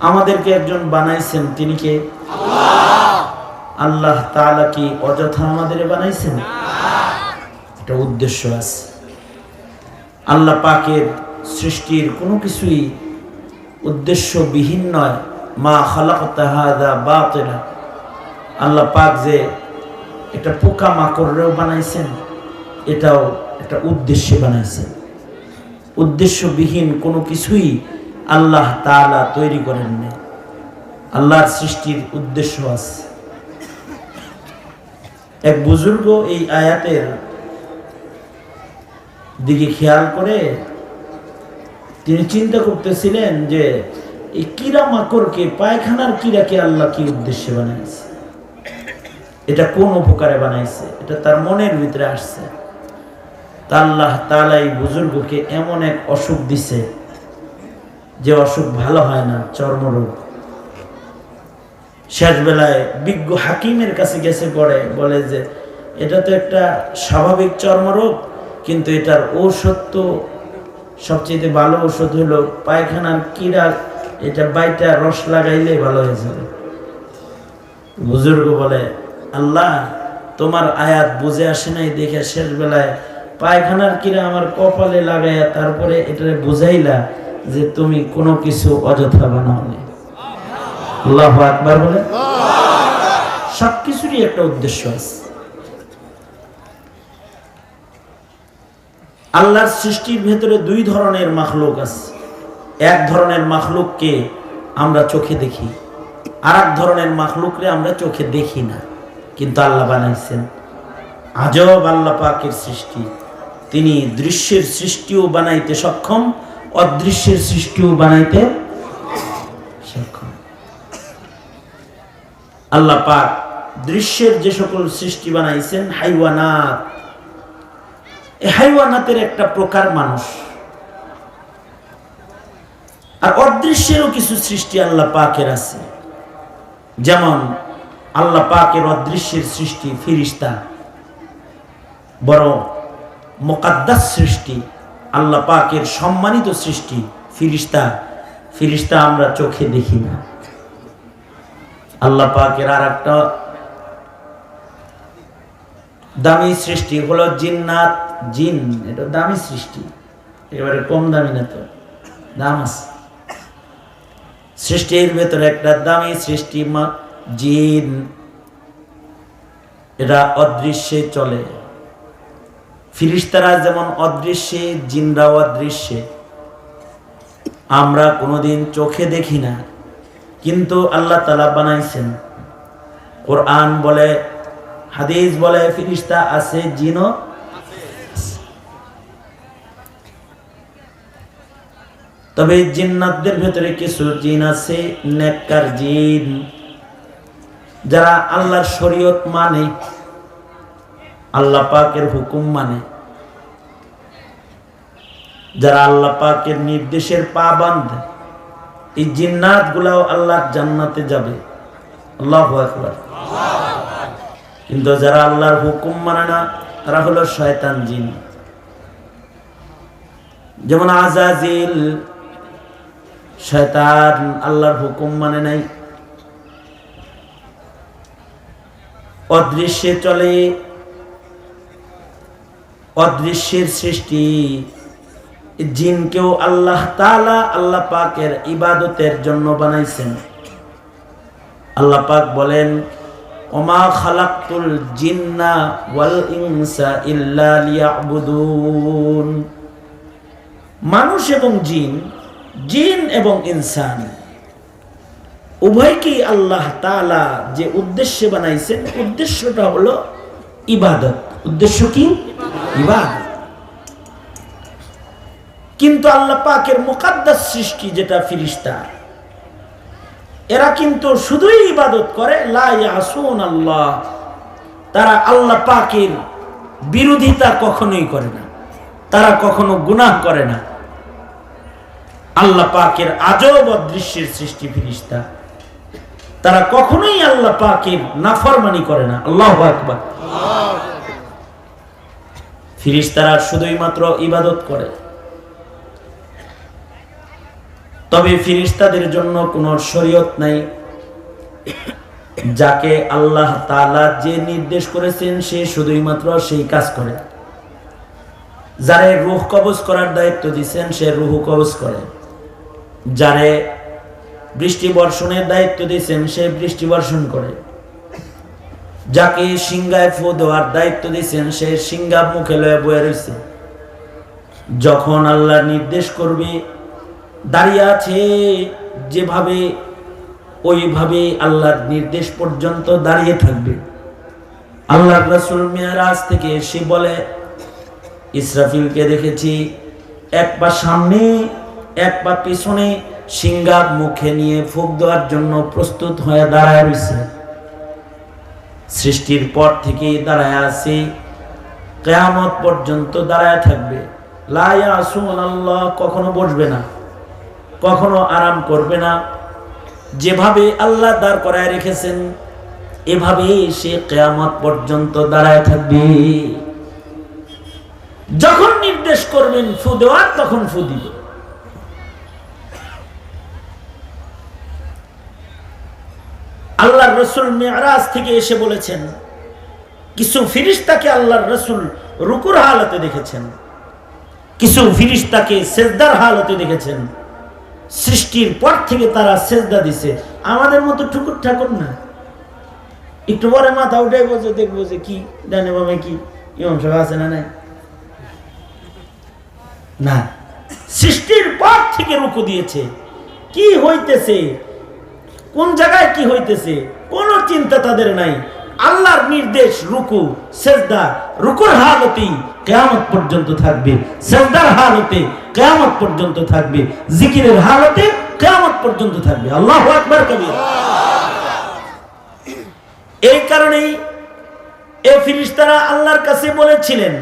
আমাদেরকে একজন বানাইছেন তিনি কে? আল্লাহ। তাআলা কি অযথা আমাদের বানাইছেন? একটা উদ্দেশ্য আছে। আল্লাহ পাকের সৃষ্টির কোনো কিছুই উদ্দেশ্যবিহীন নয়। মা খালাকতা হাদা বাতিলা। আল্লাহ পাক যে একটা পোকা মাকড়রেও বানাইছেন এটাও একটা উদ্দেশ্যে বানাইছেন। উদ্দেশ্যবিহীন কোনো কিছুই আল্লাহ তাআলা তৈরি করেননি আল্লাহর সৃষ্টির উদ্দেশ্য আছে। এক বুজুর্গ এই আয়াতের দিকে খেয়াল করে, তিনি চিন্তা করতেছিলেন যে, এই কিরা মাকড়কে, পায়খানার কিরাকে আল্লাহ কি উদ্দেশ্যে বানাইছে? এটা কোন উপকারে বানাইছে? এটা তার মনের ভিতরে আসছে। তা আল্লাহ তাআলা এই বুজুর্গকে এমন এক অসুখ দিছে যে অসুখ ভালো হয় না, চর্মরোগ। শেষ বেলায় বিজ্ঞ হাকিমের কাছে গেছে পড়ে বলে যে, এটা তো একটা স্বাভাবিক চর্মরোগ, কিন্তু এটার ঔষধ তো সবচেয়ে ভালো ওষুধ হলো পায়খানার কিরা এটা বাইটা রস লাগাইলে ভালো হয়ে যাবে। বুজুর্গ বলে, আল্লাহ, তোমার আয়াত বুঝে আসে নাই দেখে শেষ বেলায় পায়খানার কিরা আমার কপালে লাগাইয়া তারপরে এটা বুঝাইলা যে তুমি কোনো কিছু অযথা বানাওনি। আল্লাহ আকবার বলে সবকিছুরই একটা উদ্দেশ্য আছে। আল্লাহর সৃষ্টির ভেতরে দুই ধরনের মাখলুক আছে। এক ধরনের মাখলুককে আমরা চোখে দেখি আর এক ধরনের মাখলুকরে আমরা চোখে দেখি না। কিন্তু আল্লাহ বানাইছেন। আজব আল্লাহ পাকের সৃষ্টি। তিনি দৃশ্যের সৃষ্টিও বানাইতে সক্ষম অদৃশ্যের সৃষ্টিও বানাইতে আল্লাহ পাক দৃশ্যের যে সকল সৃষ্টি বানাইছেন, হাইওয়ানাত। এই হাইওয়ানাতের একটা প্রকার মানুষ। আর অদৃশ্যেরও কিছু সৃষ্টি আল্লাহ পাকের আছে। যেমন আল্লাহ পাকের অদৃশ্যের সৃষ্টি ফিরিস্তা বড় মোকাদ্দাস সৃষ্টি আল্লাহ পাকের সম্মানিত সৃষ্টি। ফিরিস্তা ফিরিস্তা আমরা চোখে দেখি না। আল্লাহ পাকের আর একটা দামি সৃষ্টি হলো জিন্নাত, জিন। এটা দামি সৃষ্টি। এবারে কম দামি না তো। দাম আছে। সৃষ্টির ভেতরে একটা দামি সৃষ্টি মা জিন। এরা অদৃশ্যে চলে। ফিরিস্তারা যেমন অদৃশ্যে, জিনরাও অদৃশ্যে। আমরা কোনোদিন চোখে দেখি না, কিন্তু আল্লাহ তালা বানাইছেন। কোরআন বলে, হাদিস বলে, ফিরিস্তা আছে, জিনও তবে জিন্নাতদের ভেতরে কিছু জিন আছে, নেককার জিন, যারা আল্লাহর শরীয়ত মানে। আল্লাহ পাকের হুকুম মানে। যারা আল্লাহ পাকের নির্দেশের পা বাঁধে, এই জিন্নাত গুলাও আল্লাহ জান্নাতে যাবে। আল্লাহ কিন্তু যারা আল্লাহর হুকুম মানে না, তারা হলো শয়তান জিন। যেমন আজাজিল, শয়তান আল্লাহর হুকুম মানে নাই। অদৃশ্যে চলে অদৃশ্যের সৃষ্টি। জিনকেও আল্লাহ তালা আল্লাহ পাকের ইবাদতের জন্য বানাইছেন। আল্লাহ পাক বলেন, ওমা জিন্না ওয়াল মানুষ এবং জিন জিন এবং ইনসান, উভয়কেই আল্লাহ তালা যে উদ্দেশ্যে বানাইছেন, উদ্দেশ্যটা হলো ইবাদত। উদ্দেশ্য কি? ইবাদত। কিন্তু আল্লাহ পাকের মোকাদ্দাস সৃষ্টি যেটা ফিরিস্তা, এরা কিন্তু শুধুই ইবাদত করে আল্লাহ তারা আল্লাহ পাকের বিরোধিতা কখনোই করে না, তারা কখনো গুনাহ করে না। আল্লাহ পাকের আজব অদৃশ্যের সৃষ্টি ফিরিস্তা, তারা কখনোই আল্লাহ পাকের নাফরমানি করে না। আল্লাহ আকবার। ফিরিস্তারা শুধুই মাত্র ইবাদত করে। তবে ফিরিস্তাদের জন্য কোনো শরীয়ত নাই, যাকে আল্লাহ তাআলা যে নির্দেশ করেছেন সে শুধুই মাত্র সেই কাজ করে। যারে রুহ কবজ করার দায়িত্ব দিচ্ছেন সে রুহ কবজ করে। যারে বৃষ্টি বর্ষণের দায়িত্ব দিয়েছেন সে বৃষ্টি বর্ষণ করে। যাকে সিংগায় ফু দেওয়ার দায়িত্ব দিয়েছেন, সে সিংহা মুখে লয়ে বয়ে রয়েছে যখন আল্লাহ নির্দেশ করবে, দাঁড়িয়ে আছে যেভাবে, ওইভাবে আল্লাহর নির্দেশ পর্যন্ত দাঁড়িয়ে থাকবে। আল্লাহ রাসুল মেয়ারাজ থেকে এসে বলে, ইসরাফিলকে দেখেছি, এক পা সামনে, এক পা পিছনে, সিংহা মুখে নিয়ে ফুক দেওয়ার জন্য প্রস্তুত হয়ে দাঁড়ায় রয়েছে সৃষ্টির পর থেকে দাঁড়ায় আছে, কেয়ামত পর্যন্ত দাঁড়ায় থাকবে। লায়া আল্লাহ কখনো বসবে না, কখনো আরাম করবে না। যেভাবে আল্লাহ দাঁড় করায় রেখেছেন এভাবে সে কেয়ামত পর্যন্ত দাঁড়ায় থাকবে। যখন নির্দেশ করবেন, ফু দেওয়ার, তখন ফু দিবে আল্লাহ রসুল মেয়ারাজ থেকে এসে বলেছেন, কিছু ফিরিস্তাকে আল্লাহর রসুল রুকুর হালতে দেখেছেন, কিছু ফিরিস্তাকে সেজদার হালতে দেখেছেন, সৃষ্টির পর থেকে তারা সেজদা দিছে। আমাদের মতো ঠুকুর ঠাকুর না। একটু পরে মাথা উঠে বসে দেখব যে কি ডানে বামে কি, ইমাম সাহেব আছে না নাই? না। সৃষ্টির পর থেকে রুকু দিয়েছে। কি হইতেছে? কোন জায়গায় কি হইতেছে? কোন চিন্তা তাদের নাই। আল্লাহর নির্দেশ রুকু, সেজদা, রুকুর হালতেই কেয়ামত পর্যন্ত থাকবে। সেজদার হালতে কেয়ামত পর্যন্ত থাকবে। জিকিরের হালতে কেয়ামত পর্যন্ত থাকবে। আল্লাহ আকবার কবির। এই কারণেই এ ফিরিস্তারা আল্লাহর কাছে বলেছিলেন,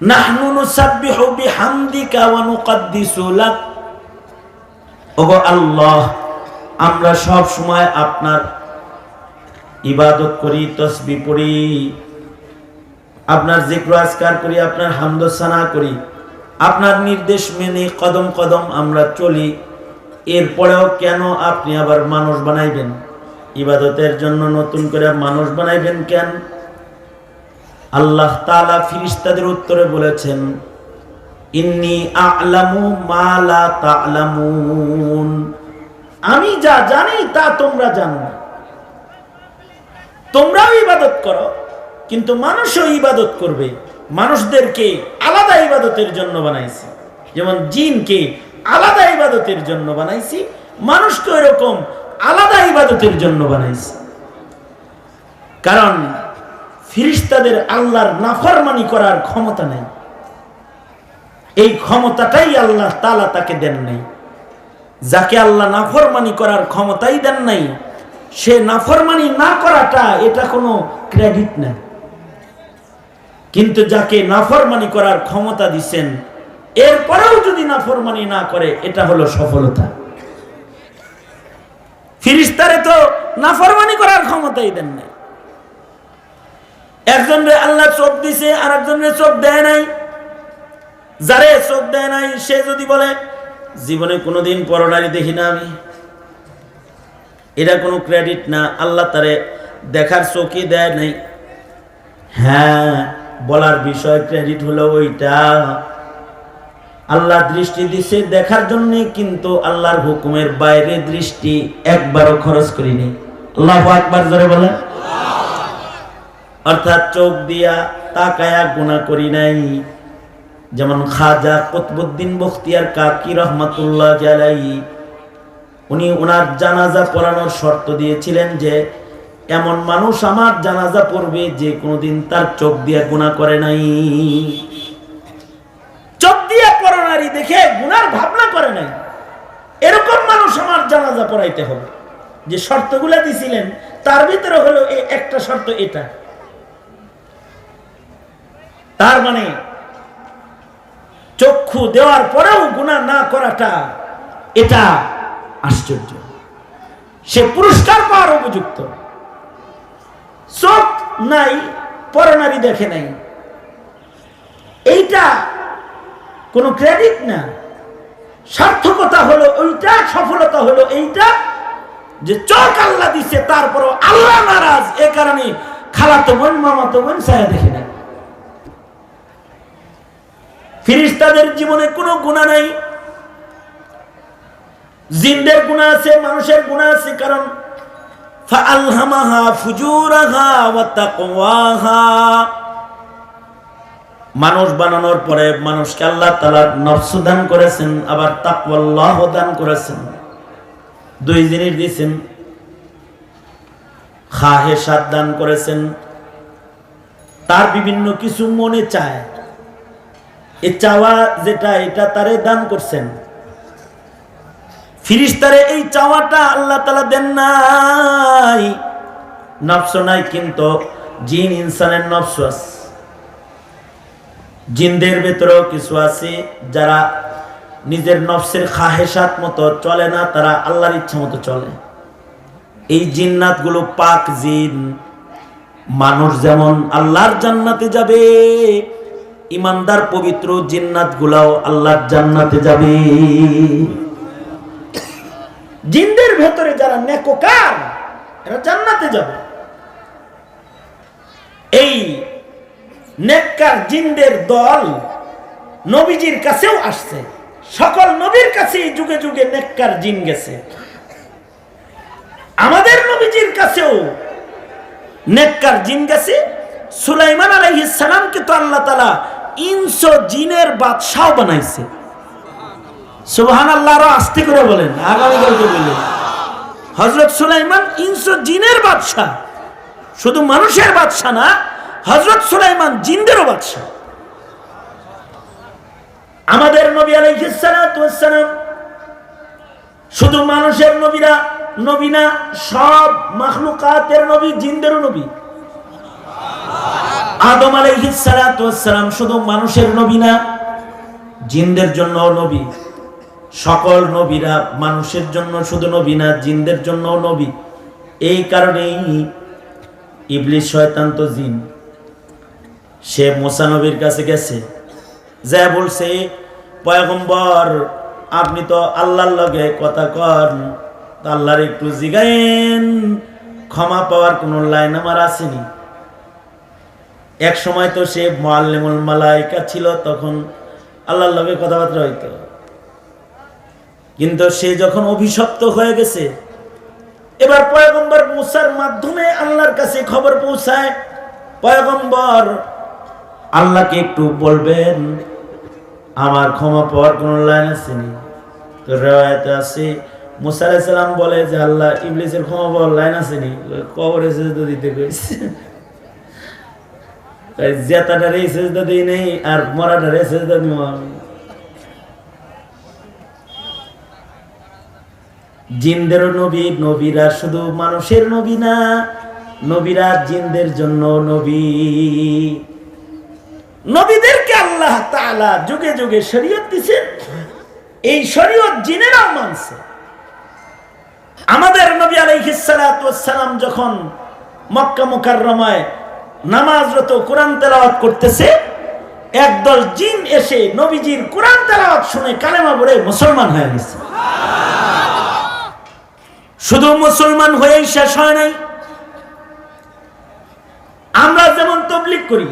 নাহনু নুসাব্বিহু বিহামদিকা ওয়া নুকদ্দিসু লাক। ওগো আল্লাহ, আমরা সব সময় আপনার ইবাদত করি, তসবি পড়ি, আপনার জিক্র আজকার করি, আপনার হামদসানা করি। আপনার নির্দেশ মেনে কদম কদম আমরা চলি। এরপরেও কেন আপনি আবার মানুষ বানাইবেন? ইবাদতের জন্য নতুন করে মানুষ বানাইবেন কেন? আল্লাহ তালা ফিরিস্তাদের উত্তরে বলেছেন আমি যা জানি তা তোমরা জানো না। তোমরাও ইবাদত করো, কিন্তু মানুষও ইবাদত করবে। মানুষদেরকে আলাদা ইবাদতের জন্য বানাইছি। যেমন জিনকে আলাদা ইবাদতের জন্য বানাইছি, মানুষকে এরকম আলাদা ইবাদতের জন্য বানাইছি। কারণ ফিরিস্তাদের আল্লাহর নাফরমানি করার ক্ষমতা নেই। এই ক্ষমতাটাই আল্লাহ তালা তাকে দেন নাই। যাকে আল্লাহ নাফরমানি করার ক্ষমতাই দেন নাই, সে নাফরমানি না করাটা এটা কোনো ক্রেডিট না কিন্তু যাকে নাফরমানি করার ক্ষমতা দিচ্ছেন এরপরেও যদি নাফরমানি না করে, এটা হলো সফলতা। ফিরিস্তারে তো নাফরমানি করার ক্ষমতাই দেন নাই। একজনরে আল্লাহ চোখ দিছে আর একজনের চোখ দেয় নাই। যারে চোখ দেয় নাই, সে যদি বলে, জীবনে কোনোদিন পরনারী দেখি না আমি। এটা কোনো ক্রেডিট না, আল্লাহ তারে দেখার চোখই দেয় নাই। হ্যাঁ বলার বিষয় ক্রেডিট হলো ওইটা। আল্লাহ দৃষ্টি দিছে দেখার জন্য, কিন্তু আল্লাহর হুকুমের বাইরে দৃষ্টি একবারও খরচ করিনি। আল্লাহ একবার ধরে বলে অর্থাৎ চোখ দিয়া তাকায়া গুণা করি নাই। যেমন খাজা কতবুদ্দিন বখতিয়ার কাকি রহমাতুল্লাহ জালাই উনি ওনার জানাজা পড়ানোর শর্ত দিয়েছিলেন যে, এমন মানুষ আমার জানাজা পড়বে যে কোনোদিন তার চোখ দিয়ে গুণা করে নাই। চোখ দিয়ে পড়ানারি দেখে গুনার ভাবনা করে নাই। এরকম মানুষ আমার জানাজা পড়াইতে হবে। যে শর্তগুলো দিছিলেন, তার ভিতরে হলো এই একটা শর্ত এটা। তার মানে চক্ষু দেওয়ার পরেও গুণা না করাটা এটা আশ্চর্য। সে পুরস্কার পাওয়ার উপযুক্ত। চোখ নাই পরনারী দেখে নাই। এইটা কোনো ক্রেডিট না। সার্থকতা হলো ওইটা, সফলতা হলো এইটা যে চোখ আল্লাহ দিছে, তারপরও আল্লাহ নারাজ। এ কারণে খালাতো বোন, মামাতো বোন ছায়া দেখে না ফিরিস্তাদের জীবনে কোনো গুণা নাই। জিন্দের গুণা আছে, মানুষের গুণা আছে, কারণ মানুষ বানানোর পরে মানুষকে আল্লাহ তালার নফস দান করেছেন, আবার তাকওয়াল্লাহ দান করেছেন। দুই জিনিস দিয়েছেন। খাহে সাত দান করেছেন। তার বিভিন্ন কিছু মনে চায়। এ চাওয়া যেটা, এটা তারে দান করছেন। ফিরিস্তারে এই চাওয়াটা আল্লাহ তালা দেন নাই। নফস নাই কিন্তু জিন ইনসানের নফস আছে। জিনদের ভেতরেও কিছু আছে যারা নিজের নফসের খাহেসাত মতো চলে না, তারা আল্লাহর ইচ্ছা মতো চলে। এই জিন্নাতগুলো পাক জিন। মানুষ যেমন আল্লাহর জান্নাতে যাবে ইমানদার, পবিত্র জিন্নাত গুলাও আল্লাহর জান্নাতে যাবে। জিনদের ভেতরে যারা নেকোকার, এরা জান্নাতে যাবে। এই নেককার জিনদের দল নবীজির কাছেও আসছে। সকল নবীর কাছেই যুগে যুগে নেককার জিন গেছে। আমাদের নবীজির কাছেও নেককার জিন গেছে। সুলাইমান আলাইহিস সালামকে তো আল্লাহ তাআলা ইনসো জিনের বাদশাহ বানাইছে। সুবহান আল্লাহ আরও আস্তে করে বলেন আগামীকালকে হজরত সুলাইমান ইনসো জিনের বাদশাহ। শুধু মানুষের বাদশাহ না হজরত সুলাইমান জিনদেরও বাদশাহ। আমাদের নবী আলাইহিসসালাম শুধু মানুষের নবীরা, নবী না, সব মাখলুকাতের নবী, জিনদেরও নবী। আদম আলাইহিসসালাম শুধু মানুষের নবী না, জিনদের জন্য নবী। সকল নবীরা মানুষের জন্য শুধু নবী না, জিনদের জন্য নবী। এই কারণেই ইবলিশ শয়তান তো জিন। সে মোসা নবীর কাছে গেছে। যা বলছে, পয়গম্বর, আপনি তো আল্লাহর লগে কথা কন। আল্লাহর একটু জিগায়েন। ক্ষমা পাওয়ার কোনো লাইন আমার আসেনি। এক সময় তো সে মোয়াল্লিমুল মালাইকা ছিল, তখন আল্লাহর লগে কথাবার্তা হইতো। কিন্তু সে যখন অভিশপ্ত হয়ে গেছে, এবার পয়গম্বর মুসার মাধ্যমে আল্লাহর কাছে খবর পৌঁছায়, পয়গম্বর, আল্লাহকে একটু বলবেন, আমার ক্ষমা পাওয়ার কোন লাইন আছে নি? তো আছে, মুসা সালাম বলে যে, আল্লাহ ইবলিসের ক্ষমা পাওয়ার লাইন আছে নি? কবরে সেজদা দিতে কইছে। তাই জেতাটারে সেজদা দিই নেই আর মরাটারে সেজদা দিব আমি। জিনদেরও নবী, নবীরা শুধু মানুষের নবী না, নবীরা জিনদের জন্য নবী। নবীদেরকে আল্লাহ তাআলা যুগে যুগে শরীয়ত দিছেন, এই শরীয়ত জিনেরাও মানছে। আমাদের নবী আলাইহিস সালাম যখন মক্কা মুকাররমায় নামাজরত কোরআন তেলাওয়াত করতেছে, একদল জিন এসে নবীজির কোরআন তেলাওয়াত শুনে কালেমা পড়ে মুসলমান হয়ে গেছে। শুধু মুসলমান হয়েই শেষ হয় নাই। আমরা যেমন তবলিক করি,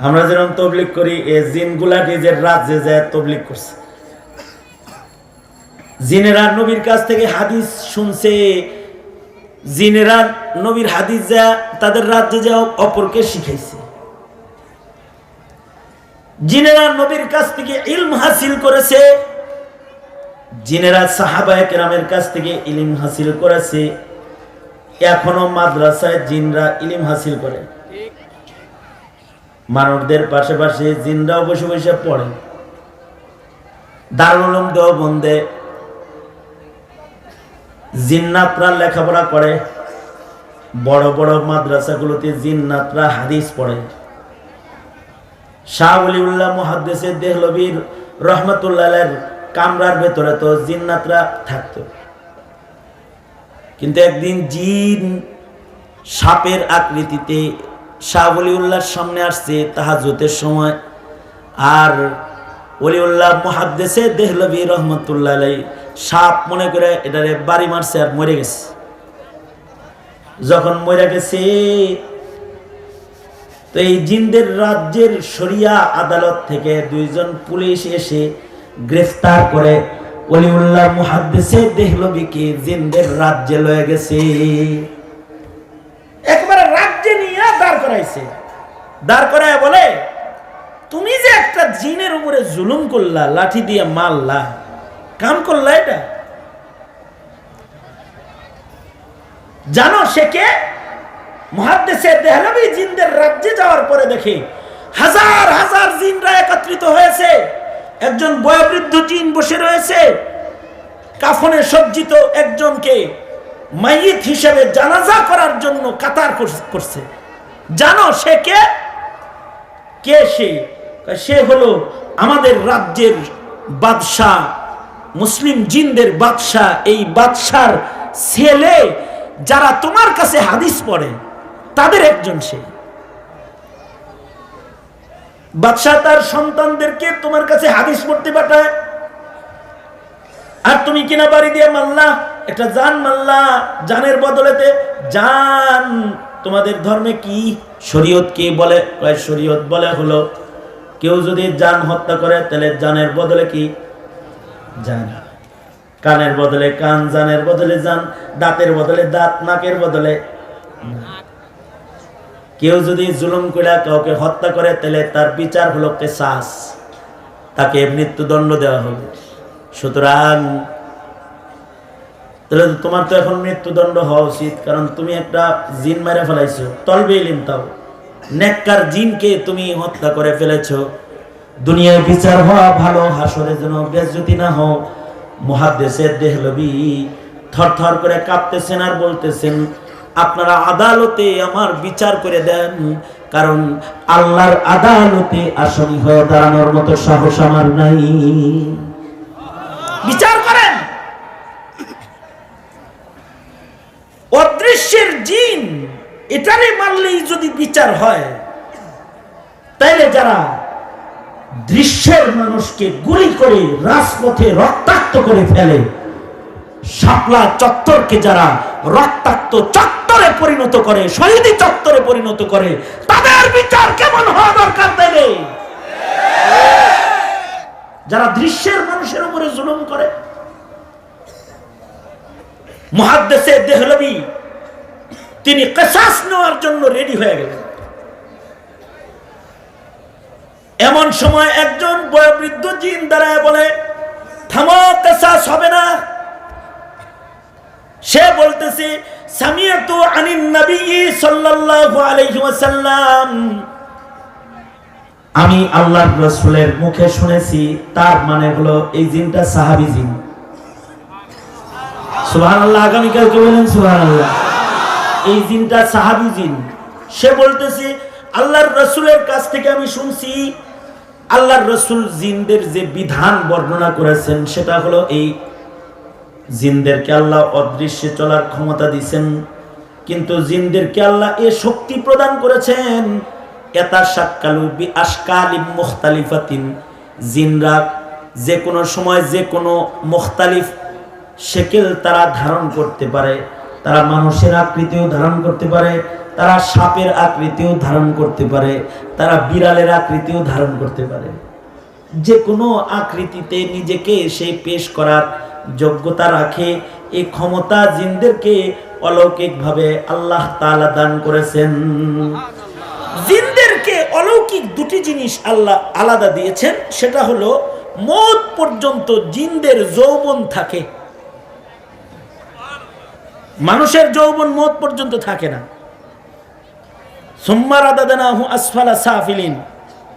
আমরা যেমন তবলিক করি, এ জিনগুলা নিজের রাজ্যে যায় তবলিক করছে। জিনেরা নবীর কাছ থেকে হাদিস শুনছে জিনেরা নবীর হাদিস যা, তাদের রাজ্যে যা অপরকে শিখাইছে। জিনেরা নবীর কাছ থেকে ইলম হাসিল করেছে, জিনেরা সাহাবায়ে কেরামের কাছ থেকে ইলিম হাসিল করেছে। এখনও মাদ্রাসায় জিনরা ইলিম হাসিল করে। মানবদের পাশাপাশি জিনরাও বসে বসে পড়ে। দারুল উলুম দেওবন্দে জিন্নাতরা লেখাপড়া করে, বড় বড় মাদ্রাসাগুলোতে জিন্নাতরা হাদিস পড়ে। শাহ অলিউল্লাহ মুহাদ্দেসের দেহলবীর রহমতুল্লাহের কামরার ভেতরে তো জিন্নাতরা থাকতো। কিন্তু একদিন জিন সাপের আকৃতিতে শাহ অলিউল্লাহর সামনে আসছে তাহাজতের সময়, আর অলিউল্লাহ মুহাদ্দেসে দেহলবি রহমতুল্লাহ সাপ মনে করে এটারে বাড়ি মারছে আর মরে গেছে। যখন মরে গেছে, তো এই জিন্দের রাজ্যের শরিয়া আদালত থেকে দুইজন পুলিশ এসে গ্রেফতার করে অলিউল্লাহ মুহাদ্দেসে দেহলবিকে জিন্দের রাজ্যে লয়ে গেছে। একবারে রাজ্যে নিয়ে দাঁড় করাইছে। দাঁড় করায় বলে, তুমি যে একটা জিনের উপরে জুলুম করলা, লাঠি দিয়ে মারলা কাম করলা এটা? জানো সে কে? জিনদের রাজ্যে যাওয়ার পরে দেখে হাজার হাজার জিনরা একত্রিত হয়েছে। একজন বয়োবৃদ্ধ জিন বসে রয়েছে। কাফনে সজ্জিত একজনকে মাইয়িত হিসেবে জানাজা করার জন্য কাতার কর- করছে। জানো সে কে? কে সে? সে হলো আমাদের রাজ্যের বাদশাহ মুসলিম জিনদের বাদশাহ, এই বাদশার ছেলে যারা তোমার কাছে হাদিস পড়ে, তাদের একজন সে। বাদশাহ তার সন্তানদেরকে তোমার কাছে হাদিস পড়তে পাঠায়। আর তুমি কিনা বাড়ি দিয়ে মাল্লা, একটা জান মাল্লা, জানের বদলেতে, জান তোমাদের ধর্মে কি শরীয়ত কি বলে? শরীয়ত বলে হলো, কেউ যদি জান হত্যা করে, তাহলে জানের বদলে কি জান। কানের বদলে কান, জানের বদলে জান। দাঁতের বদলে দাঁত, নাকের বদলে কেউ যদি জুলুম করে কাউকে হত্যা করে, তাহলে তার বিচার হলো কেসাস। তাকে মৃত্যুদণ্ড দেওয়া হবে। সুতরাং তাহলে তোমার তো এখন মৃত্যুদণ্ড হওয়া উচিত, কারণ তুমি একটা জিন মেরে ফেলাইছো। তলবে ইলিম তাও। নেককার জিনকে তুমি হত্যা করে ফেলেছো। দুনিয়ায় বিচার হওয়া ভালো, হাসরে যেন বেজ্জতি না হও। মহাদেশের দেহলবি থর থর করে কাঁপতেছেন আর বলতেছেন, আপনারা আদালতে আমার বিচার করে দেন, কারণ আল্লাহর আদালতে আসামি হয়ে দাঁড়ানোর মতো সাহস আমার নাই। বিচার করেন। অদৃশ্যের জিন, এটারে মানলেই যদি বিচার হয়, তাইলে যারা দৃশ্যের মানুষকে গুলি করে রাজপথে রক্তাক্ত করে ফেলে। শাপলা চত্বরকে যারা রক্তাক্ত চত্বরে পরিণত করে, শহীদি চত্বরে পরিণত করে, তাদের বিচার কেমন হওয়া দরকার তাইলে? যারা দৃশ্যের মানুষের উপরে জুলুম করে, মহাদ্দেশে দেহলবি তিনি কেসাস নেওয়ার জন্য রেডি হয়ে গেলেন। এমন সময় একজন বয়োবৃদ্ধ জিন দাঁড়ায় বলে, থামো হবে না। সে বলতেছে আমি আল্লাহর রাসূলের মুখে শুনেছি, তার মানে হলো এই জিনটা সাহাবী জিন। সুবহানাল্লাহ আগামীকাল কে বলেন সুবহানাল্লাহ। এই জিনটা সাহাবী জিন। সে বলতেছে, আল্লাহর রসুলের কাছ থেকে আমি শুনছি আল্লাহর রসুল জিনদের যে বিধান বর্ণনা করেছেন, সেটা হলো এই, জিনদেরকে আল্লাহ অদৃশ্যে চলার ক্ষমতা দিছেন কিন্তু জিনদেরকে আল্লাহ এ শক্তি প্রদান করেছেন এতা সাক্কালু বি আশকালিম মুখতালিফাতিন। জিনরা যে কোনো সময় যে কোনো মুখতালিফ শেকেল তারা ধারণ করতে পারে, তারা মানুষের আকৃতিও ধারণ করতে পারে তারা সাপের আকৃতিও ধারণ করতে পারে, তারা বিড়ালের আকৃতিও ধারণ করতে পারে। যে কোনো আকৃতিতে নিজেকে সে পেশ করার যোগ্যতা রাখে এই ক্ষমতা জিনদেরকে অলৌকিকভাবে আল্লাহ তালা দান করেছেন। জিনদেরকে অলৌকিক দুটি জিনিস আল্লাহ আলাদা দিয়েছেন, সেটা হলো মত পর্যন্ত জিনদের যৌবন থাকে। মানুষের যৌবন মত পর্যন্ত থাকে না। আসফালা সাফিলিন।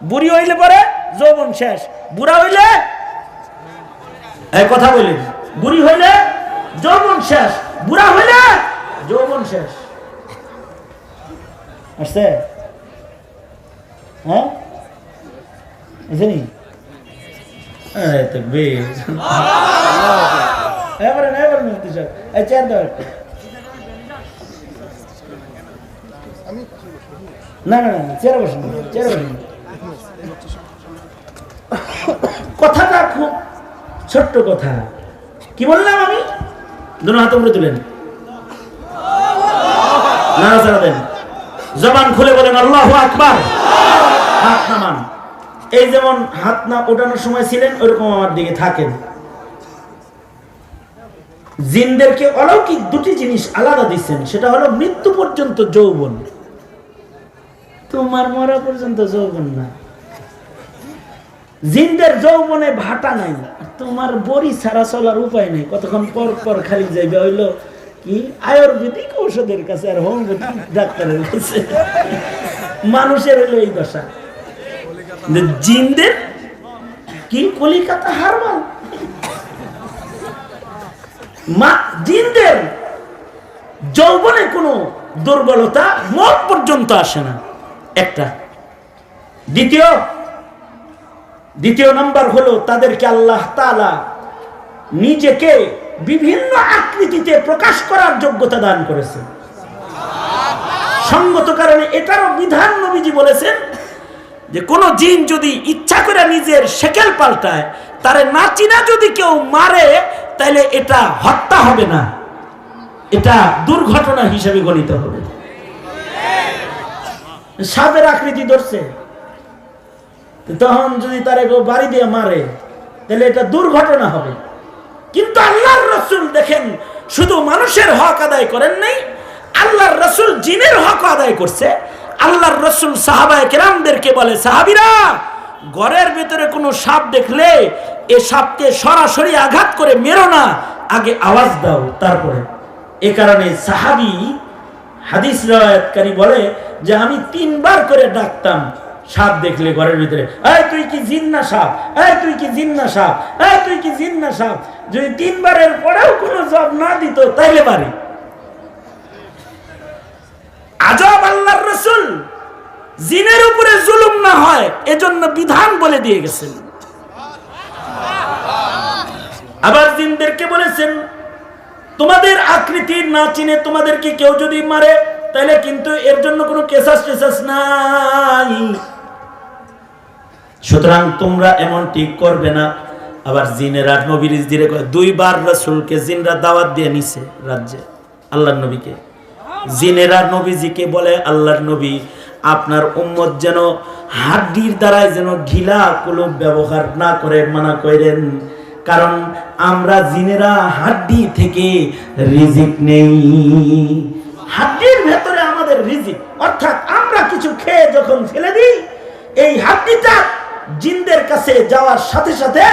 বুড়ি হইলে পরে যৌবন শেষ বুড়া হইলে এই কথা বলি। বুড়ি হইলে যৌবন শেষ বুড়া হইলে যৌবন শেষ। আসছে? হ্যাঁ? বুঝলি আরে তাকবীর এবারে এবারে এই চেয়ার না না চেয়ারে চেয়ারে কথাটা খুব ছোট্ট কথা। কি বললাম আমি? হাত উপরে তুলেন। জবান খুলে বলেন, আল্লাহ আকবার। হাত নামান। এই যেমন হাত না ওঠানোর সময় ছিলেন ওরকম আমার দিকে থাকেন। জিনদেরকে অলৌকিক দুটি জিনিস আলাদা দিচ্ছেন সেটা হলো মৃত্যু পর্যন্ত যৌবন। তোমার মরা পর্যন্ত যৌবন না। জিনদের যৌবনে ভাটা নাই। তোমার বড়ি ছাড়া চলার উপায় নেই। কতক্ষণ পর পর খালি যাইবে হইল কি? আয়ুর্বেদিক ঔষধের কাছে আর হোমিওপ্যাথিক ডাক্তারের কাছে। মানুষের হইল এই দশা। জিনদের কি? কলিকাতা হারবাল। জিনদের যৌবনে কোনো দুর্বলতা মত পর্যন্ত আসে না। একটা। দ্বিতীয় দ্বিতীয় নাম্বার হলো তাদেরকে আল্লাহ তাআলা নিজেকে বিভিন্ন আকৃতিতে প্রকাশ করার যোগ্যতা দান করেছে সঙ্গত কারণে এটারও বিধান নবীজি বলেছেন যে কোন জিন যদি ইচ্ছা করে নিজের সেকেল পাল্টায়, তারে নাচিনা যদি কেউ মারে তাহলে এটা হত্যা হবে না। এটা দুর্ঘটনা হিসেবে গণিত হবে। সাপের আকৃতি ধরছে। তখন যদি তার বাড়ি দিয়ে মারে তাহলে এটা দুর্ঘটনা হবে। কিন্তু আল্লাহর রসুল দেখেন, শুধু মানুষের হক আদায় করেন নাই, আল্লাহর রসুল জিনের হক আদায় করছে। আল্লাহর রসুল সাহাবায় কেরামদেরকে বলে, সাহাবিরা ঘরের ভিতরে কোনো সাপ দেখলে এ সাপকে সরাসরি আঘাত করে মেরো না। আগে আওয়াজ দাও, তারপরে। এ কারণে সাহাবি হাদিস রায়াতকারী বলে যে, আমি তিনবার করে ডাকতাম সাপ দেখলে ঘরের ভিতরে। এই, তুই কি জিন্না সাপ? এই, তুই কি জিন্না সাপ? এই, তুই কি জিন্না সাপ? যদি তিনবারের পরেও কোনো জব না দিত, তাইলে বাড়ি আজব আল্লাহর রসুল। জিনের উপরে জুলুম না হয়, এজন্য বিধান বলে দিয়ে গেছেন। আবার জিনদেরকে বলেছেন, তোমাদের আকৃতি না চিনে তোমাদেরকে কেউ যদি মারে, তাহলে কিন্তু এর জন্য কোনো কেসাস টেসাস নাই। সুতরাং তোমরা এমন ঠিক করবে না। আবার জিনেরা নবীর দিরে দুইবার রসুলকে জিনরা দাওয়াত দিয়ে নিছে রাজ্যে, আল্লাহর নবীকে। জিনেরা নবীজিকে বলে, আল্লাহর নবী আপনার উম্মত যেন হাড্ডির দ্বারায় যেন ঢিলা কুলুপ ব্যবহার না করে, মানা করেন। কারণ আমরা জিনেরা হাড্ডি থেকে রিজিক নেই। হাড্ডির ভেতরে আমাদের রিজিক, অর্থাৎ আমরা কিছু খেয়ে যখন ফেলে দিই, এই হাড্ডিটা জিনদের কাছে যাওয়ার সাথে সাথে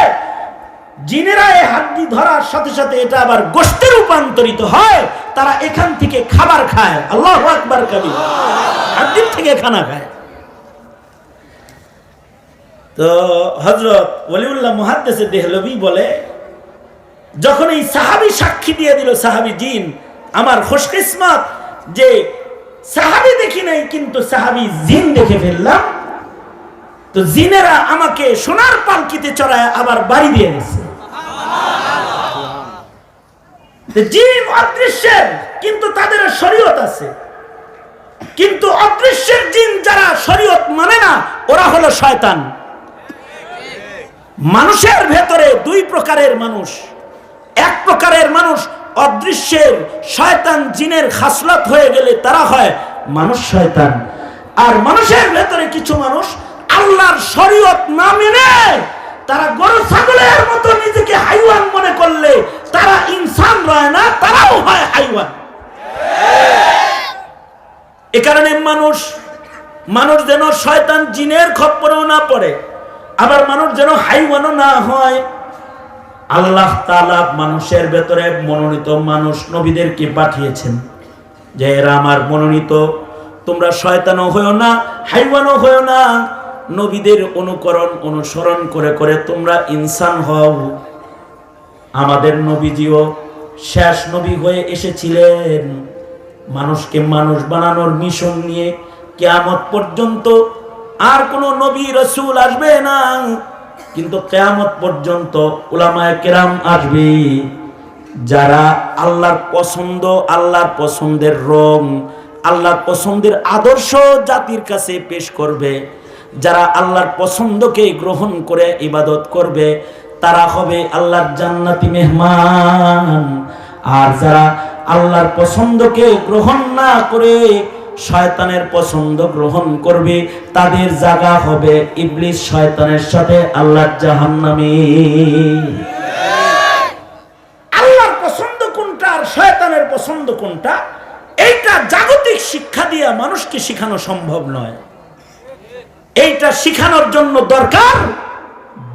জিনেরা এই হাড্ডি ধরার সাথে সাথে এটা আবার গোষ্ঠে রূপান্তরিত হয়, তারা এখান থেকে খাবার খায়। আল্লাহ আকবার কবি। হাড্ডির থেকে খানা খায়। তো হজরত ওলিউল্লাহ মুহাদ্দেসে দেহলবি বলে, যখন এই সাহাবি সাক্ষী দিয়ে দিল, সাহাবি জিন, আমার খুশকিসমত যে সাহাবি দেখি নাই, কিন্তু সাহাবি জিন দেখে ফেললাম। তো জিনেরা আমাকে সোনার পালকিতে চড়ায় আবার বাড়ি দিয়ে গেছে। মানে মানুষের ভেতরে দুই প্রকারের মানুষ। এক প্রকারের মানুষ অদৃশ্যের শয়তান জিনের খাসলত হয়ে গেলে তারা হয় মানুষ শয়তান। আর মানুষের ভেতরে কিছু মানুষ আল্লাহর শরীয়ত না মেনে তারা গরু ছাগলের মতো নিজেকে হাইওয়ান মনে করলে তারা ইনসান রয় না, তারাও হয় হাইওয়ান। এ কারণে মানুষ মানুষ যেন শয়তান জিনের খপ্পরেও না পড়ে, আবার মানুষ যেন হাইওয়ানও না হয়। আল্লাহ তালা মানুষের ভেতরে মনোনীত মানুষ নবীদেরকে পাঠিয়েছেন যে, এরা আমার মনোনীত, তোমরা শয়তানও হয়েও না, হাইওয়ানও হয়েও না। নবীদের অনুকরণ, অনুসরণ করে করে তোমরা ইনসান হও। আমাদের নবীজিও শেষ নবী হয়ে এসেছিলেন। মানুষকে মানুষ বানানোর মিশন নিয়ে কেয়ামত পর্যন্ত আর কোনো নবী, রসুল আসবে না। কিন্তু কেয়ামত পর্যন্ত ওলামায় কেরাম আসবে। যারা আল্লাহর পছন্দ, আল্লাহর পছন্দের রং, আল্লাহর পছন্দের আদর্শ জাতির কাছে পেশ করবে যারা আল্লাহর পছন্দকে গ্রহণ করে ইবাদত করবে, তারা হবে আল্লাহর জান্নাতি মেহমান। আর যারা আল্লাহর পছন্দকে গ্রহণ না করে শয়তানের পছন্দ গ্রহণ করবে, তাদের জায়গা হবে ইবলিস শয়তানের সাথে আল্লাহর জাহান্নামে। আল্লাহর পছন্দ কোনটা আর শয়তানের পছন্দ কোনটা? এইটা জাগতিক শিক্ষা দিয়ে মানুষকে শেখানো সম্ভব নয়। এইটা শিখানোর জন্য দরকার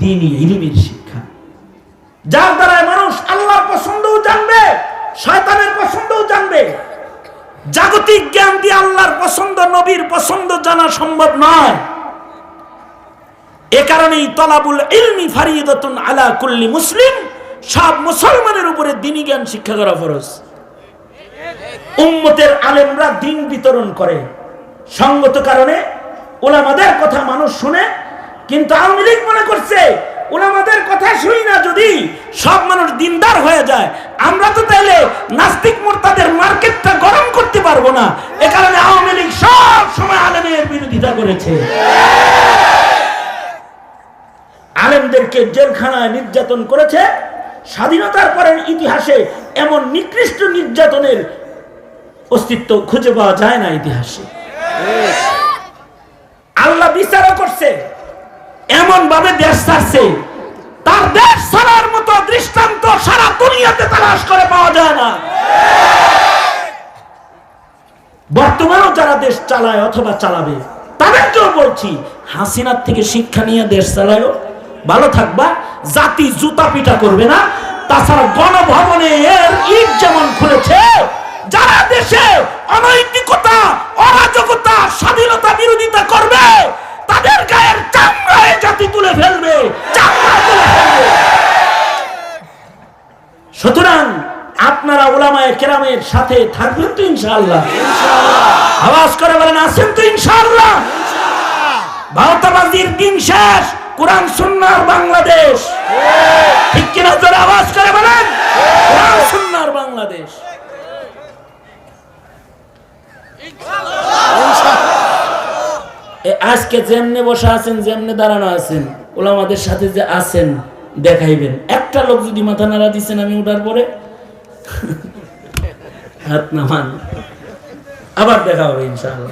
দিনই শিক্ষা। যার দ্বারা মানুষ আল্লাহর পছন্দও জানবে, শয়তানের পছন্দও জানবে। জাগতিক জ্ঞান দিয়ে আল্লাহর পছন্দ, নবীর পছন্দ জানা সম্ভব নয়। এ কারণেই তলাবুল ইলমি ফারিদাতুন আলা কুল্লি মুসলিম, সব মুসলমানের উপরে দিনী জ্ঞান শিক্ষা করা ফরজ। উম্মতের আলেমরা দিন বিতরণ করে। সঙ্গত কারণে ওলামাদের কথা মানুষ শুনে, কিন্তু আওয়ামী লীগ মনে করছে, ওলামাদের কথা শুনি না যদি সব মানুষ দিনদার হয়ে যায়, আমরা তো তাইলে নাস্তিক মোর্তাদের মার্কেটটা গরম করতে পারব না। এ কারণে আওয়ামী লীগ সব সময় আলেমের বিরোধিতা করেছে। আলেমদেরকে জেলখানায় নির্যাতন করেছে, স্বাধীনতার পরের ইতিহাসে এমন নিকৃষ্ট নির্যাতনের অস্তিত্ব খুঁজে পাওয়া যায় না ইতিহাসে। আল্লাহ বিচারও করছে এমন ভাবে দেশ ছাড়ছে। তার দেশ ছাড়ার মতো দৃষ্টান্ত সারা দুনিয়াতে তালাশ করে পাওয়া যায় না। বর্তমানেও যারা দেশ চালায় অথবা চালাবে, তাদেরকেও বলছি, হাসিনার থেকে শিক্ষা নিয়ে দেশ চালায় ভালো থাকবা, জাতি জুতা পিটা করবে না, তাছাড়া গণভবনে এর ইট যেমন খুলেছে যারা দেশে অনৈতিকতা, অরাজকতা, স্বাধীনতা বিরোধিতা করবে, তাদের গায়ের চামড়ায় জাতি তুলে ফেলবে সুতরাং আপনারা ওলামায়ে কেরামের সাথে থাকবেন তো ইনশাআল্লাহ। আওয়াজ করে বলেন, আছেন তো ইনশাআল্লাহ? ভারতাবাজির দিন শেষ, কোরআন সুন্নার বাংলাদেশ। ঠিক কিনা জোরে আওয়াজ করে বলেন? কোরআন সুন্নার বাংলাদেশ এ আজকে যেমনে বসে আছেন, যেমনে দাঁড়ানো আছেন, ওলামাদের সাথে যে আছেন, দেখাইবেন। একটা লোক যদি মাথা নাড়া দিচ্ছেন আমি উঠার পরে, হাত নামান। আবার দেখা হবে ইনশাআল্লাহ।